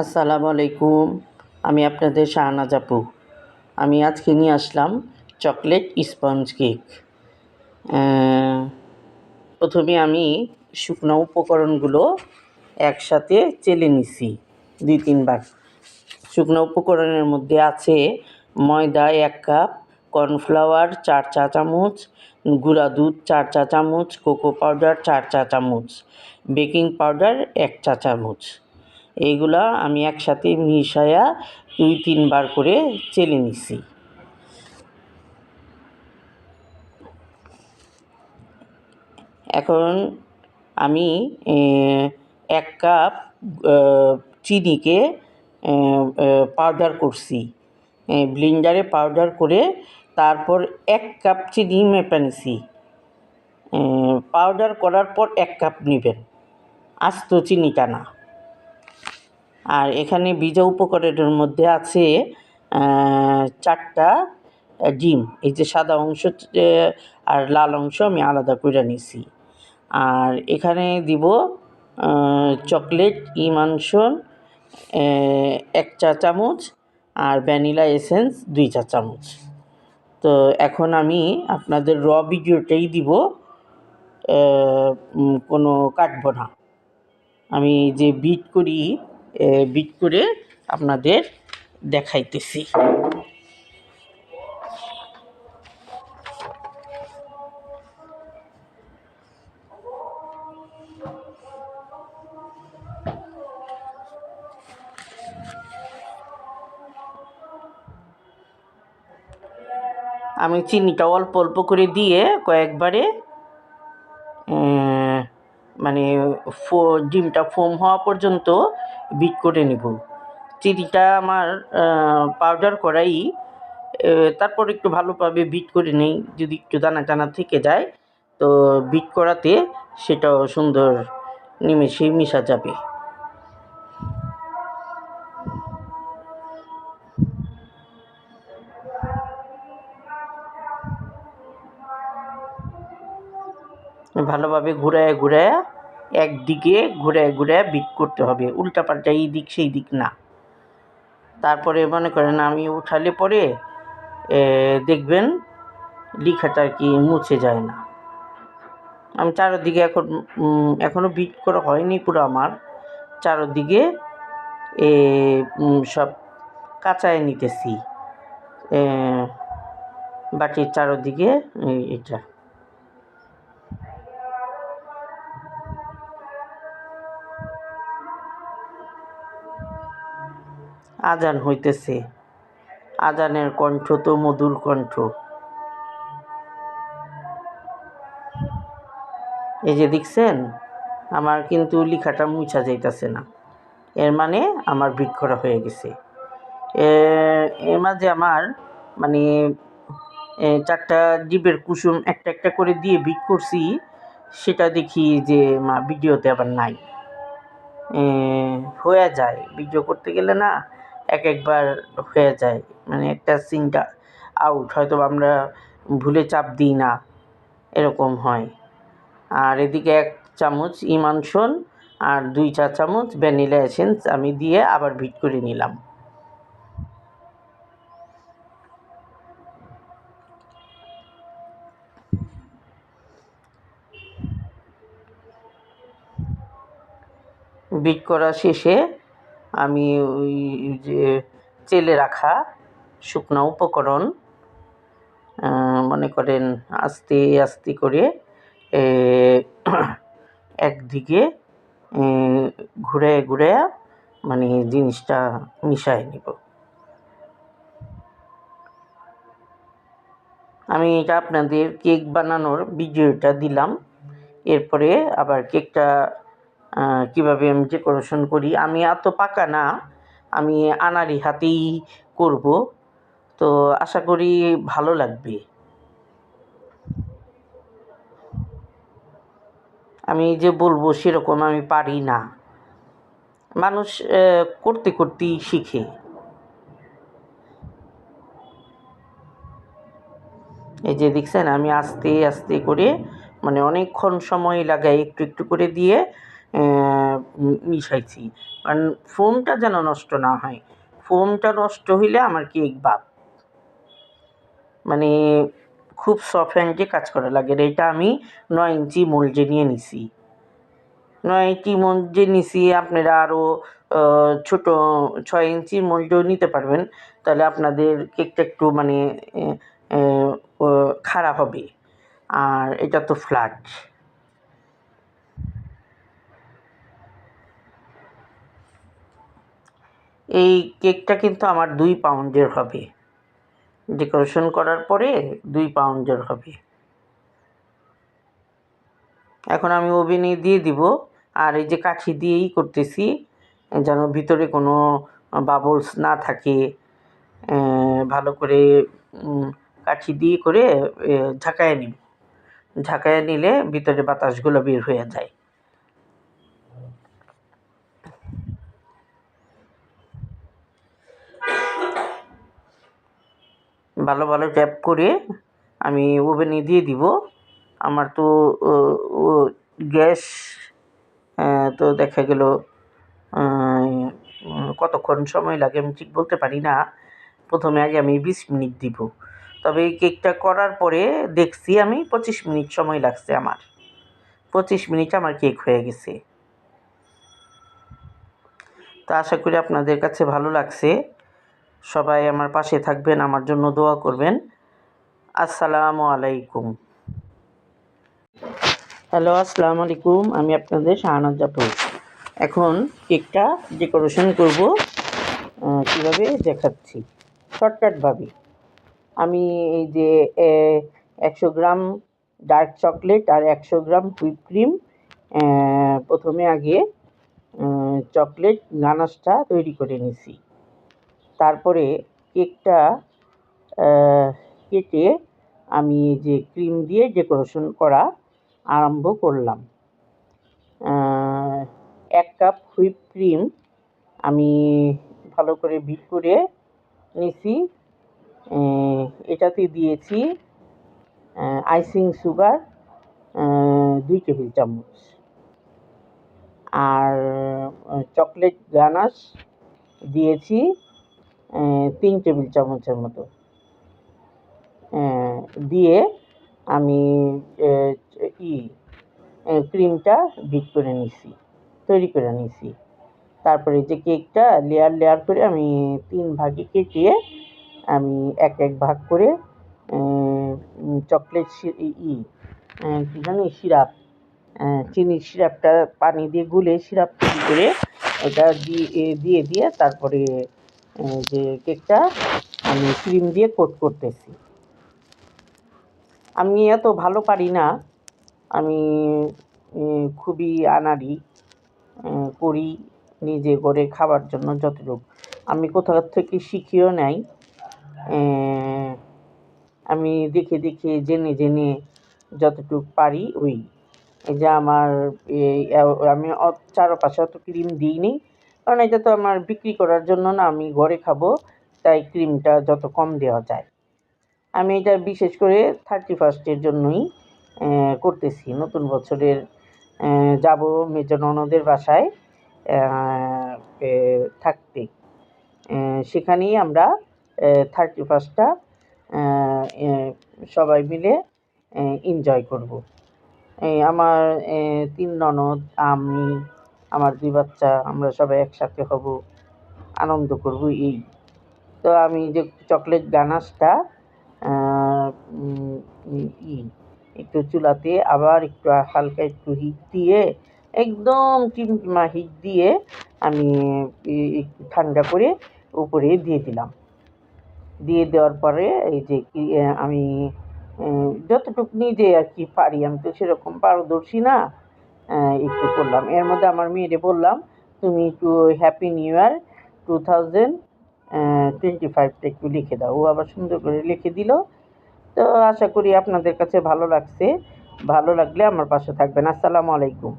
আসসালামু আলাইকুম। আমি আপনাদের শাহনাজ আপু। আমি আজকে নিয়ে আসলাম চকলেট স্পঞ্জ কেক। প্রথমে আমি শুকনো উপকরণগুলো একসাথে চেলে নিছি, দুই তিনবার। শুকনো উপকরণের মধ্যে আছে ময়দা এক কাপ, কর্নফ্লাওয়ার চার চা চামচ, গুঁড়া দুধ চার চা চামচ, কোকো পাউডার চার চা চামচ, বেকিং পাউডার এক চা চামচ। এইগুলা আমি একসাথে মিশায়া দুই তিনবার করে চেলে নিছি। এখন আমি এক কাপ চিনিকে পাউডার করছি। ব্লিন্ডারে পাউডার করে তারপর এক কাপ চিনি মেপে নিছি। পাউডার করার পর এক কাপ নেবেন। আস্ত চিনিটা না। আর এখানে বীজা উপকরণের মধ্যে আছে চারটা ডিম। এই যে সাদা অংশ আর লাল অংশ আমি আলাদা করে নিছি। আর এখানে দিব চকলেট ইমানশন আহ, এক চা চামচ আর ভ্যানিলা এসেন্স দুই চা চামচ। তো এখন আমি আপনাদের র ভিডিওটাই দিব কোনো কাটবো না। আমি যে বিট করি বিট করে আপনাদের দেখাইতেছি। আমি চিনিটা অল্প অল্প করে দিয়ে কয়েকবারে মানে ফো, ডিমটা ফোম হওয়া পর্যন্ত বিট করে নেব। চিনিটা আমার পাউডার করাই তারপর একটু ভালোভাবে বিট করে নেই, যদি একটু দানা টানা থেকে যায়, তো বিট করাতে সেটাও সুন্দর নিমেষেই মিশা যাবে। ভালোভাবে ঘুরায় ঘুরায় একদিকে ঘুরায় ঘুরায় বিট করতে হবে উল্টাপাল্টা এই দিক সেই দিক না। তারপরে মনে করেন আমি উঠালে পরে দেখবেন লিখাটা আর কি মুছে যায় না। আমি চারোদিকে এখন উম, এখনও বিট করা হয়নি পুরো আমার। চারোদিকে এ সব কাঁচায় নিতেছি। বাটির চারোদিকে এটা আজান হইতেছে। আজানের কণ্ঠ তো মধুর কণ্ঠ। এই যে দেখছেন, আমার কিন্তু লেখাটা মুছা যাইতেছে না। এর মানে আমার বিট করা হয়ে গেছে। এর মাঝে আমার মানে চারটা জীবের কুসুম একটা একটা করে দিয়ে বিট করছি, সেটা দেখি যে মা, ভিডিওতে আবার নাই। হয়ে যায়। ভিডিও করতে গেলে না এক একবার হয়ে যায়। মানে একটা সিনটা আউট হয়তো আমরা ভুলে চাপ দিই না। এরকম হয়। আর এদিকে এক চামচ ইমানশন আর দুই চা চামচ ভ্যানিলা এসেন্স আমি দিয়ে আবার ভিট করে নিলাম। বিট করা শেষে আমি ওই যে চেলে রাখা শুকনো উপকরণ মনে করেন আস্তে আস্তে করে একদিকে ঘুরে ঘুরে মানে জিনিসটা মিশাই নিব। আমি এটা আপনাদের কেক বানানোর ভিডিওটা দিলাম। এরপরে আবার কেকটা কীভাবে আমি ডেকোরেশন করি? আমি এত পাকা না, আমি আনারি হাতেই করব। তো আশা করি ভালো লাগবে। আমি যে বলব সেরকম আমি পারি না। মানুষ করতে করতেই শিখে। এই যে দেখছেন, আমি আস্তে আস্তে করে মানে অনেকক্ষণ সময় লাগাই একটু একটু করে দিয়ে মিশাইছি। কারণ ফোমটা যেন নষ্ট না হয়। ফোমটা নষ্ট হইলে আমার কেক বাদ মানে খুব সফট হ্যান্ডে কাজ করা লাগে। এটা আমি নয় ইঞ্চি মোল্ডে নিয়ে নিছি। নয় ইঞ্চি মোল্ডে নিছি, আপনারা আরও ছোট ছয় ইঞ্চি মোল্ডেও নিতে পারবেন। তাহলে আপনাদের কেকটা একটু মানে খাড়া হবে। আর এটা তো ফ্ল্যাট এই কেকটা কিন্তু আমার দুই পাউন্ডের হবে। ডেকোরেশন করার পরে দুই পাউন্ডের হবে। এখন আমি ওভেনে দিয়ে দিব। আর এই যে কাঠি দিয়েই করতেছি, যেন ভিতরে কোনো বাবলস না থাকে ভালো করে কাঠি দিয়ে করে ঝাঁকায় নিব। ঝাঁকায় নিলে ভিতরে বাতাসগুলো বের হয়ে যায়। ভালো ভালো ট্যাপ করে আমি ওভেনে দিয়ে দিব। আমার তো গ্যাস তো দেখা গেল কতক্ষণ সময় লাগে আমি ঠিক বলতে পারি না। প্রথমে আগে আমি বিশ মিনিট দিব। তবে এই কেকটা করার পরে দেখছি আমি পঁচিশ মিনিট সময় লাগছে আমার। পঁচিশ মিনিট আমার কেক হয়ে গেছে। তা আশা করি আপনাদের কাছে ভালো লাগছে। সবাই আমার পাশে থাকবেন, আমার জন্য দোয়া করবেন। আসসালামু আলাইকুম। হ্যালো, আসসালামু আলাইকুম, আমি আপনাদের শাহানাজ জাফর। এখন কেকটা ডেকোরেশন করব কীভাবে দেখাচ্ছি। শর্টকাটভাবে আমি এই যে একশো গ্রাম ডার্ক চকলেট আর একশো গ্রাম হুইপ ক্রিম প্রথমে আগে চকলেট গানাশটা তৈরি করে নিছি। তারপরে কেকটা কেটে আমি যে ক্রিম দিয়ে ডেকোরেশন করা আরম্ভ করলাম। এক কাপ হুইপ ক্রিম আমি ভালো করে বিট করে নিছি এটাতে দিয়েছি আইসিং সুগার দুই টেবিল চামচ। আর চকলেট গানাশ দিয়েছি। তিন টেবিল চামচের মতো। দিয়ে আমি ই ক্রিমটা বিট করে নিছি, তৈরি করে নিছি। তারপরে যে কেকটা লেয়ার লেয়ার করে আমি তিন ভাগে কেটে আমি এক এক ভাগ করে চকলেট ই কী জানি, সিরাপ চিনির সিরাপটা পানি দিয়ে গুলে সিরাপ তৈরি করে ওটা দিয়ে দিয়ে দিয়ে তারপরে যে কেকটা আমি ক্রিম দিয়ে কোট করতেছি। আমি এত ভালো পারি না। আমি খুবই উম, করি নিজে করে খাবার জন্য যতটুকু। আমি কোথাও থেকে শিখিও নাই। আমি দেখে দেখে জেনে জেনে যতটুকু পারি ওই। যে আমার আমি চারপাশে অত ক্রিম দিইনি। কারণ এটা তো আমার বিক্রি করার জন্য না আমি ঘরে খাব, তাই ক্রিমটা যত কম দেওয়া যায়। আমি এটা বিশেষ করে থার্টি ফার্স্টের জন্যই করতেছি। নতুন বছরের যাব মেজ ননদের বাসায় থাকতে। সেখানেই আমরা থার্টি ফার্স্টটা সবাই মিলে এনজয় করব। আমার তিন ননদ, আমি আমার দুই বাচ্চা, আমরা সবাই একসাথে হব, আনন্দ করব এই। তো আমি যে চকলেট গানাশটা ই, একটু চুলাতে, আবার একটু হালকা একটু হিট দিয়ে, একদম টিমটিমা হিট দিয়ে আমি একটু ঠান্ডা করে উপরে দিয়ে দিলাম। দিয়ে দেওয়ার পরে এই যে আমি যতটুকু নিজে আর কি পারি, আমি তো সেরকম পারদর্শী না। একটু করলাম। এর মধ্যে আমার মেয়েরে বললাম, তুমি একটু happy new year two thousand twenty ফাইভটা একটু লিখে দাও। ও আবার সুন্দর করে লিখে দিল। তো আশা করি আপনাদের কাছে ভালো লাগছে। ভালো লাগলে আমার পাশে থাকবেন। আসসালামু আলাইকুম।